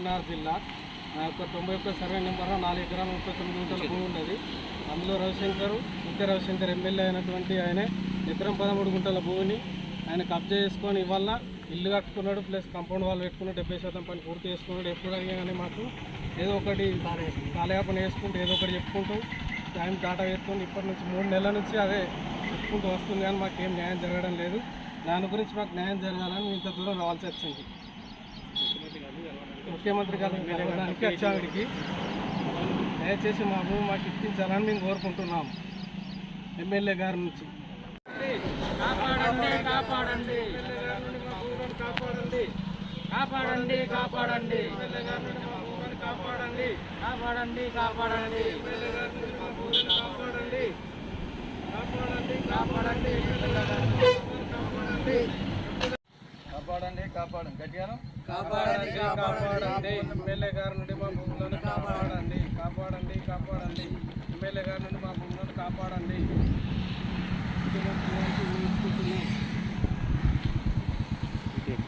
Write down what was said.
కరీంనగర్ జిల్లా. నా యొక్క తొంభై ఒక్క సర్వే నెంబర్ నాలుగు ఎకరాల ముప్పై తొమ్మిది గుంటల భూమి ఉన్నది. అందులో రవిశంకర్ ముఖ్య రవిశంకర్ ఎమ్మెల్యే అయినటువంటి ఆయన ఎకరం పదమూడు గుంటల భూమిని ఆయన కబ్జా చేసుకొని ఇవాళ ఇల్లు కట్టుకున్నాడు ప్లస్ కాంపౌండ్ వాళ్ళు పెట్టుకున్నాడు డెబ్బై శాతం పని పూర్తి చేసుకున్నాడు ఎప్పుడు అడిగానే మాకు ఏదో ఒకటి కాలయాపన వేసుకుంటూ ఏదో ఒకటి చెప్పుకుంటూ టైం డాటా వేసుకుంటూ ఇప్పటి నుంచి మూడు నెలల నుంచి అదే చెప్పుకుంటూ వస్తుంది కానీ మాకు ఏం న్యాయం జరగడం లేదు. దాని గురించి మాకు న్యాయం జరగాలని ఇంత దూరం రావాల్సి వచ్చింది. ముఖ్యమంత్రి గారిని కలవడానికి వచ్చాడికి దయచేసి మా భూమి మాకు ఇప్పించాలని మేము కోరుకుంటున్నాం. ఎమ్మెల్యే గారి నుంచి. కాపాడండి కాపాడండి. గారి కాపాడండి కాపాడండి. కాపాడండి గారి కాపాడండి. గారి కాపాడండి కాపాడండి కాపాడండి కాపాడండి కాపాడండి కాపాడండి. గట్టిగాను? కాపాడండి కాపాడండి ఎమ్మెల్యే గారి నుండి మా భూములను కాపాడండి కాపాడండి కాపాడండి. ఎమ్మెల్యే గారి నుండి మా భూములను కాపాడండి.